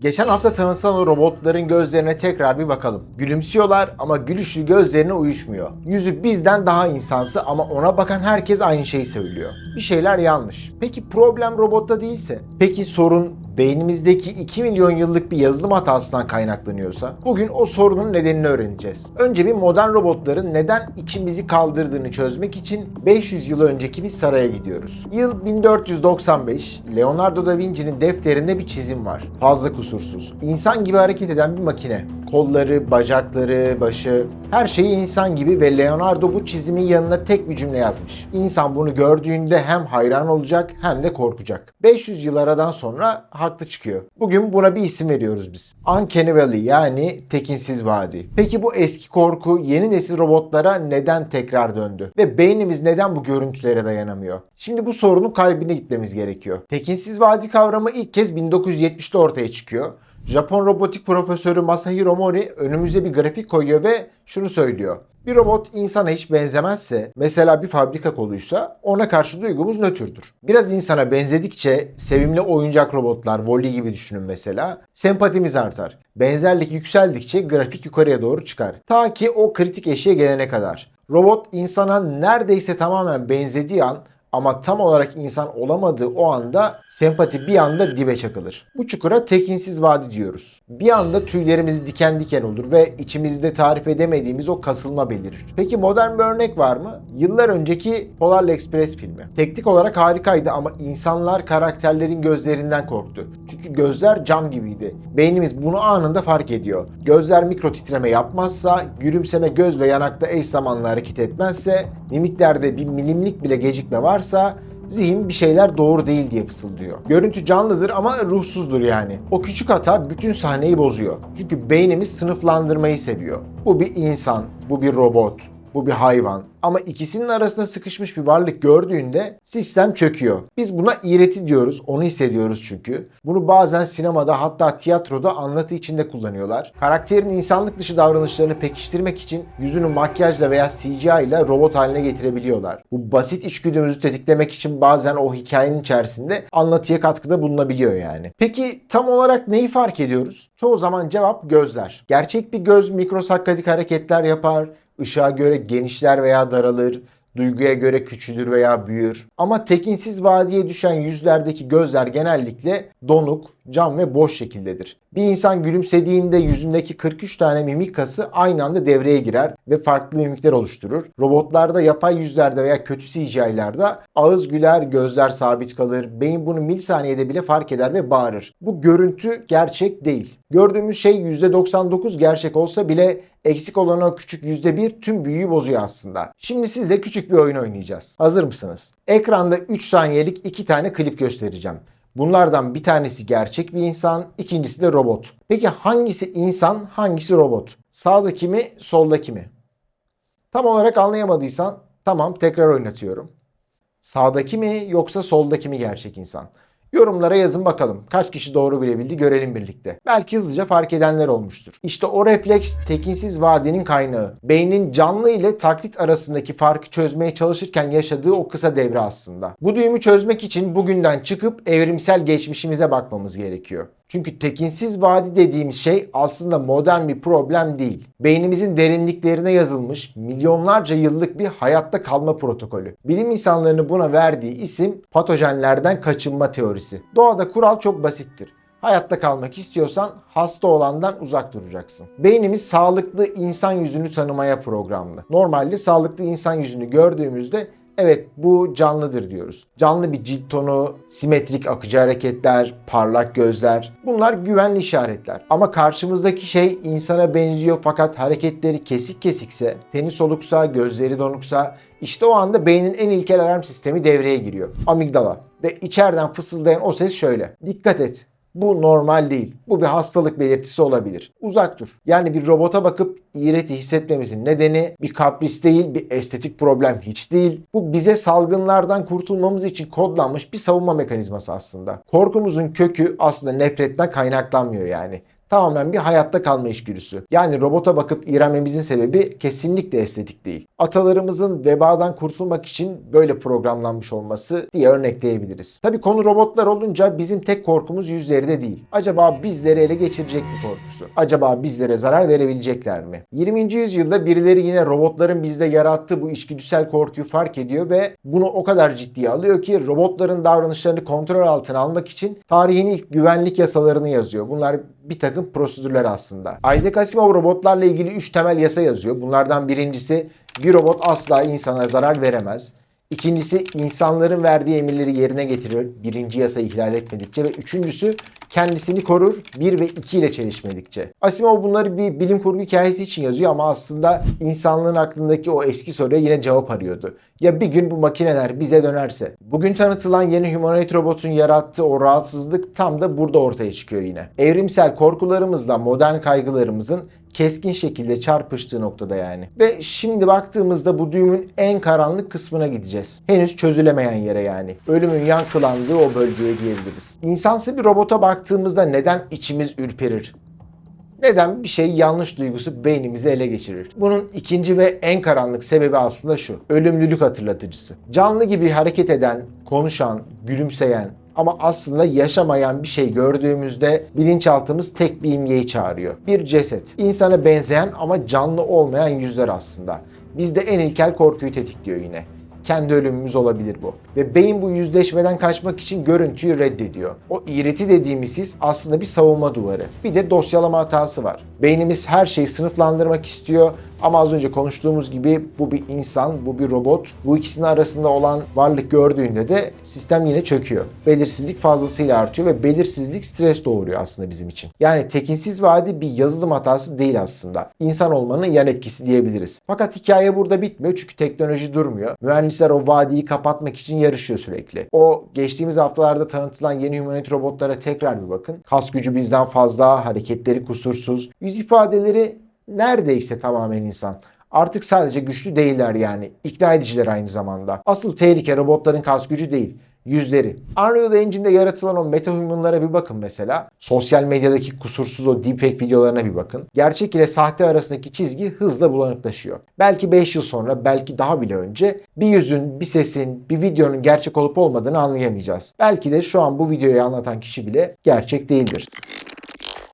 Geçen hafta tanıtılan o robotların gözlerine tekrar bir bakalım. Gülümsüyorlar ama gülüşlü gözlerine uyuşmuyor. Yüzü bizden daha insansı ama ona bakan herkes aynı şeyi söylüyor. Bir şeyler yanlış. Peki problem robotta değilse? Peki sorun beynimizdeki 2 milyon yıllık bir yazılım hatasından kaynaklanıyorsa? Bugün o sorunun nedenini öğreneceğiz. Önce bir modern robotların neden içimizi kaldırdığını çözmek için 500 yıl önceki bir saraya gidiyoruz. Yıl 1495, Leonardo da Vinci'nin defterinde bir çizim var. Fazla kusursuz. İnsan gibi hareket eden bir makine. Kolları, bacakları, başı, her şeyi insan gibi ve Leonardo bu çizimin yanına tek bir cümle yazmış. İnsan bunu gördüğünde hem hayran olacak hem de korkacak. 500 yıl aradan sonra haklı çıkıyor. Bugün buna bir isim veriyoruz biz. Uncanny Valley yani tekinsiz vadi. Peki bu eski korku yeni nesil robotlara neden tekrar döndü? Ve beynimiz neden bu görüntülere dayanamıyor? Şimdi bu sorunun kalbine gitmemiz gerekiyor. Tekinsiz vadi kavramı ilk kez 1970'te ortaya çıkıyor. Japon robotik profesörü Masahiro Mori önümüze bir grafik koyuyor ve şunu söylüyor. Bir robot insana hiç benzemezse, mesela bir fabrika koluysa ona karşı duygumuz nötrdür. Biraz insana benzedikçe sevimli oyuncak robotlar, Wall-E gibi düşünün mesela, sempatimiz artar. Benzerlik yükseldikçe grafik yukarıya doğru çıkar. Ta ki o kritik eşiğe gelene kadar. Robot insana neredeyse tamamen benzediği an ama tam olarak insan olamadığı o anda sempati bir anda dibe çakılır. Bu çukura tekinsiz vadi diyoruz. Bir anda tüylerimiz diken diken olur ve içimizde tarif edemediğimiz o kasılma belirir. Peki modern bir örnek var mı? Yıllar önceki Polar Express filmi. Teknik olarak harikaydı ama insanlar karakterlerin gözlerinden korktu. Çünkü gözler cam gibiydi. Beynimiz bunu anında fark ediyor. Gözler mikro titreme yapmazsa, gülümseme göz ve yanakta eş zamanlı hareket etmezse, mimiklerde bir milimlik bile gecikme varsa zihin bir şeyler doğru değil diye fısıldıyor. Görüntü canlıdır ama ruhsuzdur yani. O küçük hata bütün sahneyi bozuyor. Çünkü beynimiz sınıflandırmayı seviyor. Bu bir insan, bu bir robot, bu bir hayvan. Ama ikisinin arasında sıkışmış bir varlık gördüğünde sistem çöküyor. Biz buna iğreti diyoruz, onu hissediyoruz çünkü. Bunu bazen sinemada hatta tiyatroda anlatı içinde kullanıyorlar. Karakterin insanlık dışı davranışlarını pekiştirmek için yüzünü makyajla veya CGI ile robot haline getirebiliyorlar. Bu basit içgüdümüzü tetiklemek için bazen o hikayenin içerisinde anlatıya katkıda bulunabiliyor yani. Peki tam olarak neyi fark ediyoruz? Çoğu zaman cevap gözler. Gerçek bir göz mikrosakkadik hareketler yapar, ışığa göre genişler veya daralır, duyguya göre küçülür veya büyür. Ama tekinsiz vadiye düşen yüzlerdeki gözler genellikle donuk, cam ve boş şekildedir. Bir insan gülümsediğinde yüzündeki 43 tane mimik kası aynı anda devreye girer ve farklı mimikler oluşturur. Robotlarda yapay yüzlerde veya kötü CGI'larda ağız güler, gözler sabit kalır. Beyin bunu milisaniyede bile fark eder ve bağırır. Bu görüntü gerçek değil. Gördüğümüz şey %99 gerçek olsa bile eksik olan o küçük %1 tüm büyüyü bozuyor aslında. Şimdi sizle küçük bir oyun oynayacağız. Hazır mısınız? Ekranda 3 saniyelik 2 tane klip göstereceğim. Bunlardan bir tanesi gerçek bir insan, ikincisi de robot. Peki hangisi insan, hangisi robot? Sağdaki mi, soldaki mi? Tam olarak anlayamadıysan tamam tekrar oynatıyorum. Sağdaki mi yoksa soldaki mi gerçek insan? Yorumlara yazın bakalım. Kaç kişi doğru bilebildi görelim birlikte. Belki hızlıca fark edenler olmuştur. İşte o refleks tekinsiz vadinin kaynağı. Beynin canlı ile taklit arasındaki farkı çözmeye çalışırken yaşadığı o kısa devre aslında. Bu düğümü çözmek için bugünden çıkıp evrimsel geçmişimize bakmamız gerekiyor. Çünkü tekinsiz vadi dediğimiz şey aslında modern bir problem değil. Beynimizin derinliklerine yazılmış milyonlarca yıllık bir hayatta kalma protokolü. Bilim insanlarının buna verdiği isim patojenlerden kaçınma teorisi. Doğada kural çok basittir. Hayatta kalmak istiyorsan hasta olandan uzak duracaksın. Beynimiz sağlıklı insan yüzünü tanımaya programlı. Normalde sağlıklı insan yüzünü gördüğümüzde Evet bu canlıdır diyoruz. Canlı bir cilt tonu, simetrik akıcı hareketler, parlak gözler bunlar güvenli işaretler. Ama karşımızdaki şey insana benziyor fakat hareketleri kesik kesikse, teni soluksa, gözleri donuksa işte o anda beynin en ilkel alarm sistemi devreye giriyor. Amigdala. Ve içeriden fısıldayan o ses şöyle. Dikkat et. Bu normal değil. Bu bir hastalık belirtisi olabilir. Uzak dur. Yani bir robota bakıp iğreti hissetmemizin nedeni bir kapris değil, bir estetik problem hiç değil. Bu bize salgınlardan kurtulmamız için kodlanmış bir savunma mekanizması aslında. Korkumuzun kökü aslında nefretten kaynaklanmıyor yani Tamamen bir hayatta kalma içgüdüsü. Yani robota bakıp iğrenmemizin sebebi kesinlikle estetik değil. Atalarımızın vebadan kurtulmak için böyle programlanmış olması diye örnekleyebiliriz. Tabi konu robotlar olunca bizim tek korkumuz yüzleri de değil. Acaba bizleri ele geçirecek mi korkusu? Acaba bizlere zarar verebilecekler mi? 20. yüzyılda birileri yine robotların bizde yarattığı bu içgüdüsel korkuyu fark ediyor ve bunu o kadar ciddiye alıyor ki robotların davranışlarını kontrol altına almak için tarihin ilk güvenlik yasalarını yazıyor. Bunlar bir takım prosedürler aslında. Isaac Asimov robotlarla ilgili 3 temel yasa yazıyor. Bunlardan birincisi bir robot asla insana zarar veremez. İkincisi insanların verdiği emirleri yerine getirir. Birinci yasayı ihlal etmedikçe ve üçüncüsü kendisini korur 1 ve 2 ile çelişmedikçe. Asimov bunları bir bilim kurgu hikayesi için yazıyor ama aslında insanlığın aklındaki o eski soruya yine cevap arıyordu. Ya bir gün bu makineler bize dönerse? Bugün tanıtılan yeni humanoid robotun yarattığı o rahatsızlık tam da burada ortaya çıkıyor yine. Evrimsel korkularımızla modern kaygılarımızın keskin şekilde çarpıştığı noktada yani. Ve şimdi baktığımızda bu düğümün en karanlık kısmına gideceğiz. Henüz çözülemeyen yere yani. Ölümün yankılandığı o bölgeye diyebiliriz. İnsansı bir robota baktığımızda neden içimiz ürperir? Neden bir şey yanlış duygusu beynimizi ele geçirir? Bunun ikinci ve en karanlık sebebi aslında şu. Ölümlülük hatırlatıcısı. Canlı gibi hareket eden, konuşan, gülümseyen, ama aslında yaşamayan bir şey gördüğümüzde bilinçaltımız tek bir imgeyi çağırıyor. Bir ceset. İnsana benzeyen ama canlı olmayan yüzler aslında. Bizde en ilkel korkuyu tetikliyor yine. Kendi ölümümüz olabilir bu. Ve beyin bu yüzleşmeden kaçmak için görüntüyü reddediyor. O iğreti dediğimiz his aslında bir savunma duvarı. Bir de dosyalama hatası var. Beynimiz her şeyi sınıflandırmak istiyor ama az önce konuştuğumuz gibi bu bir insan, bu bir robot. Bu ikisinin arasında olan varlık gördüğünde de sistem yine çöküyor. Belirsizlik fazlasıyla artıyor ve belirsizlik stres doğuruyor aslında bizim için. Yani tekinsiz vadi bir yazılım hatası değil aslında. İnsan olmanın yan etkisi diyebiliriz. Fakat hikaye burada bitmiyor çünkü teknoloji durmuyor. Mühendisler o vadiyi kapatmak için yarışıyor sürekli. O geçtiğimiz haftalarda tanıtılan yeni humanoid robotlara tekrar bir bakın. Kas gücü bizden fazla, hareketleri kusursuz, yüz ifadeleri neredeyse tamamen insan. Artık sadece güçlü değiller yani. İkna ediciler aynı zamanda. Asıl tehlike robotların kas gücü değil yüzleri. Unreal Engine'de yaratılan o metahumanlara bir bakın mesela. Sosyal medyadaki kusursuz o deepfake videolarına bir bakın. Gerçek ile sahte arasındaki çizgi hızla bulanıklaşıyor. Belki 5 yıl sonra, belki daha bile önce bir yüzün, bir sesin, bir videonun gerçek olup olmadığını anlayamayacağız. Belki de şu an bu videoyu anlatan kişi bile gerçek değildir.